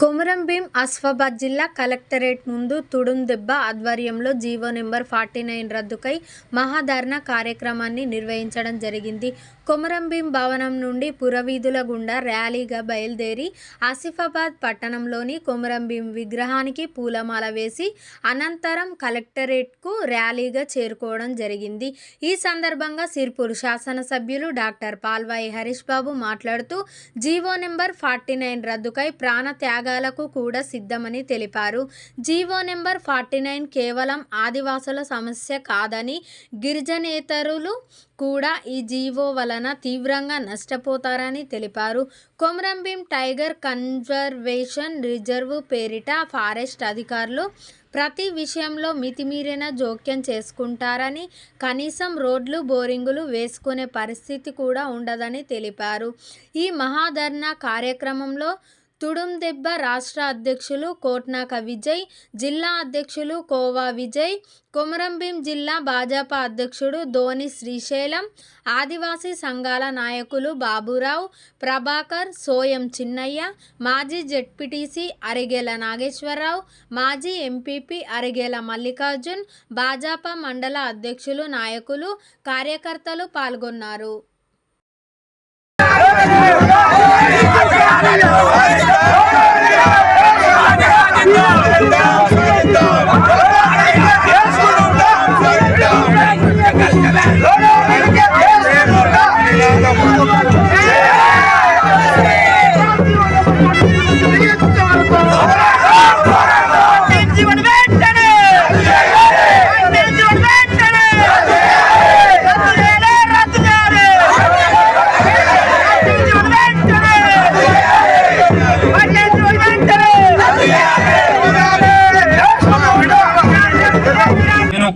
కొమురం భీం జిల్లా కలెక్టరేట్ ముందు తుడుం దెబ్బ ఆధ్వర్యంలో జీవో నెంబర్ ఫార్టీ నైన్ రద్దుకై మహాధర్నా కార్యక్రమాన్ని నిర్వహించడం జరిగింది. కొమురం భీం భవనం నుండి పురవీధుల గుండా ర్యాలీగా బయలుదేరి ఆసిఫాబాద్ పట్టణంలోని కొమురం భీం విగ్రహానికి పూలమాల వేసి అనంతరం కలెక్టరేట్కు ర్యాలీగా చేరుకోవడం జరిగింది. ఈ సందర్భంగా సిర్పూర్ శాసనసభ్యులు డాక్టర్ పాల్వాయి హరీష్ బాబు మాట్లాడుతూ జీవో నెంబర్ ఫార్టీ నైన్ రద్దుకై ప్రాణ త్యాగాలకు కూడా సిద్ధమని తెలిపారు. జీవో నెంబర్ ఫార్టీ నైన్ కేవలం ఆదివాసుల సమస్య కాదని గిరిజనేతరులు కూడా ఈ జీవో వలన తీవ్రంగా నష్టపోతారని తెలిపారు. కొమరంభీం టైగర్ కన్జర్వేషన్ రిజర్వ్ పేరిట ఫారెస్ట్ అధికారులు ప్రతి విషయంలో మితిమీరిన జోక్యం చేసుకుంటారని కనీసం రోడ్లు బోరింగులు వేసుకునే పరిస్థితి కూడా ఉండదని తెలిపారు. ఈ మహాధర్నా కార్యక్రమంలో తుడుందెబ్బ రాష్ట్ర అధ్యక్షులు కోట్నాక విజయ్ జిల్లా అధ్యక్షులు కోవా విజయ్ కొమరంభీం జిల్లా భాజపా అధ్యక్షుడు ధోని శ్రీశైలం ఆదివాసీ సంఘాల నాయకులు బాబురావు ప్రభాకర్ సోయం చిన్నయ్య మాజీ జెడ్పీటీసీ అరిగేల నాగేశ్వరరావు మాజీ ఎంపీపీ అరిగేల మల్లికార్జున్ భాజపా మండల అధ్యక్షులు నాయకులు కార్యకర్తలు పాల్గొన్నారు.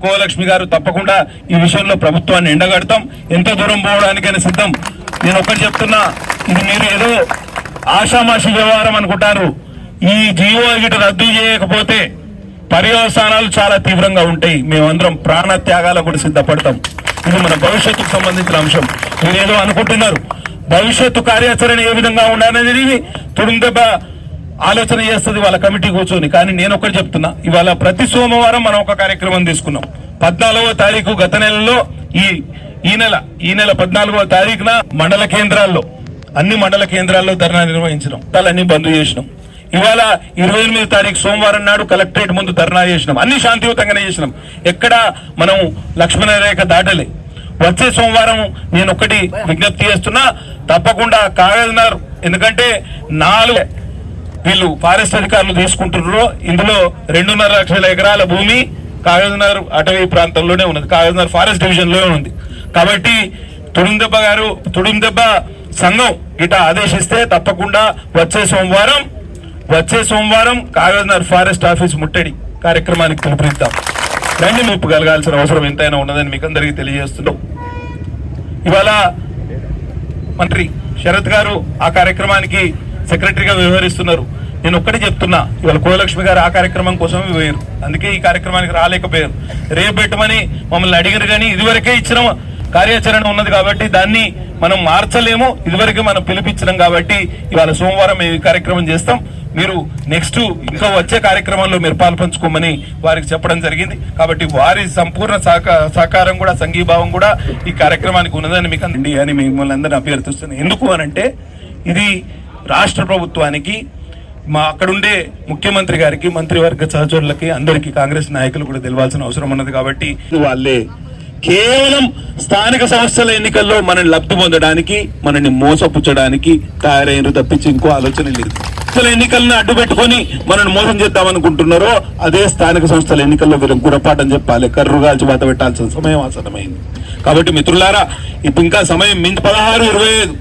కోలక్ష్మి గారు తప్పకుండా ఈ విషయంలో ప్రభుత్వాన్ని ఎండగడతాం. ఎంత దూరం పోవడానికైనా సిద్ధం. నేను ఒకటి చెప్తున్నా ఇది మీరు ఏదో ఆషామాషి వ్యవహారం అనుకుంటారు. ఈ జియో గిట రద్దు చేయకపోతే పర్యవసానాలు చాలా తీవ్రంగా ఉంటాయి. మేమందరం ప్రాణ త్యాగాలకు కూడా సిద్ధపడతాం. ఇది మన భవిష్యత్తుకు సంబంధించిన అంశం. మీరు ఏదో అనుకుంటున్నారు. భవిష్యత్తు కార్యాచరణ ఏ విధంగా ఉండాలనేది తుడుందెబ్బ ఆలోచన చేస్తుంది వాళ్ళ కమిటీ కూర్చొని. కానీ నేను ఒకటి చెప్తున్నా ఇవాళ ప్రతి సోమవారం మనం ఒక కార్యక్రమం తీసుకున్నాం. పద్నాలుగవ తారీఖు గత నెలలో ఈ ఈ నెల ఈ నెల పద్నాలుగవ తారీఖున మండల కేంద్రాల్లో అన్ని మండల కేంద్రాల్లో ధర్నా నిర్వహించినాం. అన్ని బంద్ చేసినాం. ఇవాళ ఇరవై ఎనిమిది తారీఖు సోమవారం నాడు కలెక్టరేట్ ముందు ధర్నా చేసినాం. అన్ని శాంతియుతంగానే చేసినాం. ఎక్కడ మనం లక్ష్మణ రేఖ దాటలే. వచ్చే సోమవారం నేను ఒకటి విజ్ఞప్తి చేస్తున్నా తప్పకుండా కాగజనర్ ఎందుకంటే నాలుగు వీళ్ళు ఫారెస్ట్ అధికారులు తీసుకుంటున్నారు ఇందులో రెండున్నర లక్షల ఎకరాల భూమి కాగజనగర్ అటవీ ప్రాంతంలోనే ఉన్నది. కాగజనగర్ ఫారెస్ట్ డివిజన్లోనే ఉంది. కాబట్టి తుడుందెబ్బ గారు తుడుందెబ్బ సంఘం ఇట ఆదేశిస్తే తప్పకుండా వచ్చే సోమవారం వచ్చే సోమవారం కాగజనగర్ ఫారెస్ట్ ఆఫీస్ ముట్టడి కార్యక్రమానికి పిలుపునిద్దాం. రండి ముప్పు కలగాల్సిన అవసరం ఎంతైనా ఉన్నదని మీకు అందరికీ తెలియజేస్తున్నాం. ఇవాళ మంత్రి శరత్ గారు ఆ కార్యక్రమానికి సెక్రటరీగా వ్యవహరిస్తున్నారు నేను ఒక్కటే చెప్తున్నా ఇవాళ కోలక్ష్మి గారు ఆ కార్యక్రమం కోసం పోయారు అందుకే ఈ కార్యక్రమానికి రాలేకపోయారు. రేపు పెట్టమని మమ్మల్ని అడిగారు కానీ ఇదివరకే ఇచ్చిన కార్యాచరణ ఉన్నది కాబట్టి దాన్ని మనం మార్చలేము. ఇదివరకే మనం పిలిపించడం కాబట్టి ఇవాళ సోమవారం ఈ కార్యక్రమం చేస్తాం. మీరు నెక్స్ట్ ఇంకా వచ్చే కార్యక్రమంలో మీరు పాల్పంచుకోమని వారికి చెప్పడం జరిగింది. కాబట్టి వారి సంపూర్ణ సహక- సహకారం కూడా సంఘీభావం కూడా ఈ కార్యక్రమానికి ఉన్నదని మీకు అందండి అని మిమ్మల్ని అందరినీ అభ్యర్థిస్తున్నాను ఎందుకు అనంటే ఇది రాష్ట్ర ప్రభుత్వానికి మా అక్కడుండే ముఖ్యమంత్రి గారికి మంత్రివర్గ సహచరులకి అందరికీ కాంగ్రెస్ నాయకులు కూడా తెలియాల్సిన అవసరం ఉన్నది కాబట్టి వాళ్ళే కేవలం స్థానిక సంస్థల ఎన్నికల్లో మనల్ని లబ్ధి పొందడానికి మనల్ని మోసపుచ్చడానికి తయారైన తప్పించి ఇంకో ఆలోచన లేదు. సంస్థల ఎన్నికలను అడ్డు పెట్టుకొని మనల్ని మోసం చేద్దామనుకుంటున్నారో అదే స్థానిక సంస్థల ఎన్నికల్లో వీరికి గురపాఠం చెప్పాలి. కర్రు కాల్చి పెట్టాల్సిన సమయం ఆసన్నమైంది. కాబట్టి మిత్రులారా ఇప్పుడు ఇంకా సమయం మించి పదహారు ఇరవై ఐదు.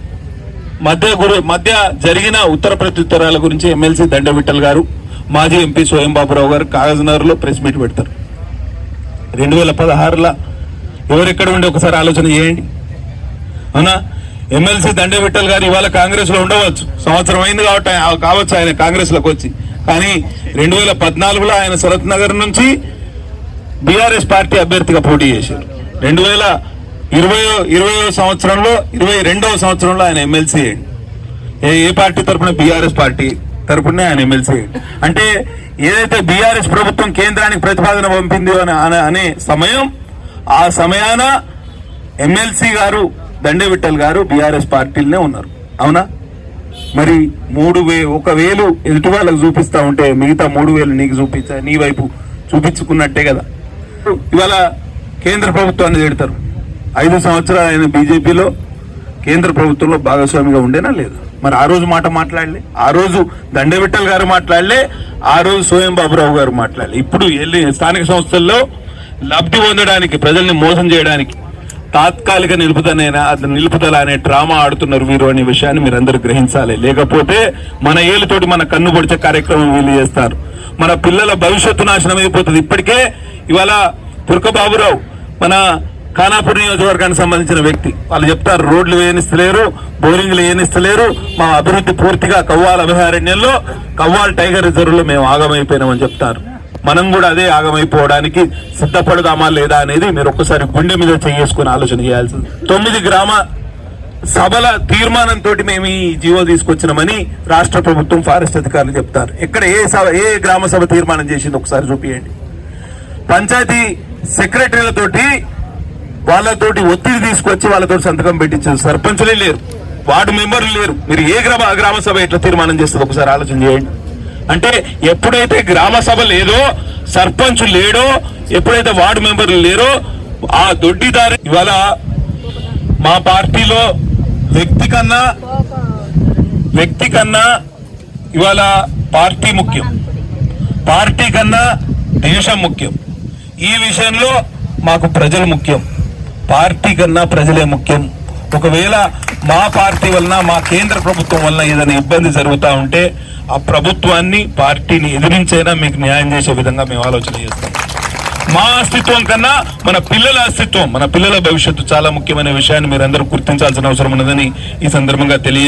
మధ్య గురు మధ్య జరిగిన ఉత్తర ప్రత్యుత్తరాల గురించి ఎమ్మెల్సీ దండవిట్టల్ గారు మాజీ ఎంపీ స్వయం బాబురావు గారు కాగజ్నగర్లో ప్రెస్ మీట్ పెడతారు. రెండు వేల పదహారులో ఎవరెక్కడ ఉండి ఒకసారి ఆలోచన చేయండి. అవునా ఎమ్మెల్సీ దండవిట్టల్ గారు ఇవాళ కాంగ్రెస్లో ఉండవచ్చు. సంవత్సరం అయింది కాబట్టి కావచ్చు ఆయన కాంగ్రెస్లోకి వచ్చి. కానీ రెండు వేల పద్నాలుగులో ఆయన సరత్ నగర్ నుంచి బీఆర్ఎస్ పార్టీ అభ్యర్థిగా పోటీ చేశారు. రెండు వేల ఇరవై ఇరవై సంవత్సరంలో ఇరవై రెండవ సంవత్సరంలో ఆయన ఎమ్మెల్సీ ఏ. ఏ పార్టీ తరఫున బీఆర్ఎస్ పార్టీ తరపునే ఆయన ఎమ్మెల్సీ అంటే ఏదైతే బీఆర్ఎస్ ప్రభుత్వం కేంద్రానికి ప్రతిపాదన పంపింది అని అనే- అనే సమయం ఆ సమయాన ఎమ్మెల్సీ గారు దండేవిట్టల్ గారు బీఆర్ఎస్ పార్టీలనే ఉన్నారు. అవునా? మరి మూడు వే ఒక వేలు ఎదుటి వాళ్ళకు చూపిస్తా ఉంటే మిగతా మూడు వేలు నీకు చూపించా నీ వైపు చూపించుకున్నట్టే కదా. ఇవాళ కేంద్ర ప్రభుత్వాన్ని తిడతారు. ఐదు సంవత్సరాలు ఆయన బీజేపీలో కేంద్ర ప్రభుత్వంలో భాగస్వామిగా ఉండేనా లేదు? మరి ఆ రోజు మాట మాట్లాడలే. ఆ రోజు దండవిట్టల్ గారు మాట్లాడలే. ఆ రోజు సోయం బాబురావు గారు మాట్లాడలే. ఇప్పుడు వెళ్ళి స్థానిక సంస్థల్లో లబ్ధి పొందడానికి ప్రజల్ని మోసం చేయడానికి తాత్కాలిక నిలుపుదనైనా అతను నిలుపుదల అనే డ్రామా ఆడుతున్నారు వీరు అనే విషయాన్ని మీరందరూ గ్రహించాలి. లేకపోతే మన ఏలుతోటి మన కన్ను పొడిచే కార్యక్రమం వీళ్ళు చేస్తారు. మన పిల్లల భవిష్యత్తు నాశనం అయిపోతుంది. ఇప్పటికే ఇవాళ పురకబాబురావు మన ఖానాపూర్ నియోజకవర్గానికి సంబంధించిన వ్యక్తి. వాళ్ళు చెప్తారు రోడ్లు వేయనిస్తలేరు బోరింగ్లు వేయనిస్తలేరు మా అభివృద్ధి పూర్తిగా కవ్వాల అభయారణ్యంలో కవ్వాల్ టైగర్ రిజర్వ్లో మేము ఆగమైపోయినామని చెప్తారు. మనం కూడా అదే ఆగమైపోవడానికి సిద్ధపడదామా లేదా అనేది మీరు ఒక్కసారి గుండె మీద చేసుకుని ఆలోచన చేయాల్సింది. తొమ్మిది గ్రామ సభల తీర్మానంతో మేము ఈ జీవో తీసుకొచ్చినామని రాష్ట్ర ప్రభుత్వం ఫారెస్ట్ అధికారులు చెప్తారు. ఎక్కడ ఏ సభ ఏ గ్రామ సభ తీర్మానం చేసింది ఒకసారి చూపియండి. పంచాయతీ సెక్రటరీలతోటి వాళ్ళతోటి ఒత్తిడి తీసుకొచ్చి వాళ్ళతో సంతకం పెట్టించారు. సర్పంచులే లేరు. వార్డు మెంబర్లు లేరు. మీరు ఏ గ్రామ గ్రామ సభ ఎట్లా తీర్మానం చేస్తుంది? ఒకసారి ఆలోచన చేయండి. అంటే ఎప్పుడైతే గ్రామ సభ లేదో సర్పంచ్ లేడో ఎప్పుడైతే వార్డు మెంబర్లు లేరో ఆ దొడ్డిదారి ఇవాళ మా పార్టీలో వ్యక్తి కన్నా వ్యక్తి కన్నా ఇవాళ పార్టీ ముఖ్యం. పార్టీ కన్నా దేశం ముఖ్యం. ఈ విషయంలో మాకు ప్రజలు ముఖ్యం. పార్టీ కన్నా ప్రజలే ముఖ్యం. ఒకవేళ మా పార్టీ వలన మా కేంద్ర ప్రభుత్వం వలన ఏదైనా ఇబ్బంది జరుగుతూ ఉంటే ఆ ప్రభుత్వాన్ని పార్టీని ఎదిరించైనా మీకు న్యాయం చేసే విధంగా మేము ఆలోచన చేస్తాం. మా అస్తిత్వం కన్నా మన పిల్లల అస్తిత్వం మన పిల్లల భవిష్యత్తు చాలా ముఖ్యమైన విషయాన్ని మీరందరూ గుర్తించాల్సిన అవసరం ఉన్నదని ఈ సందర్భంగా తెలియ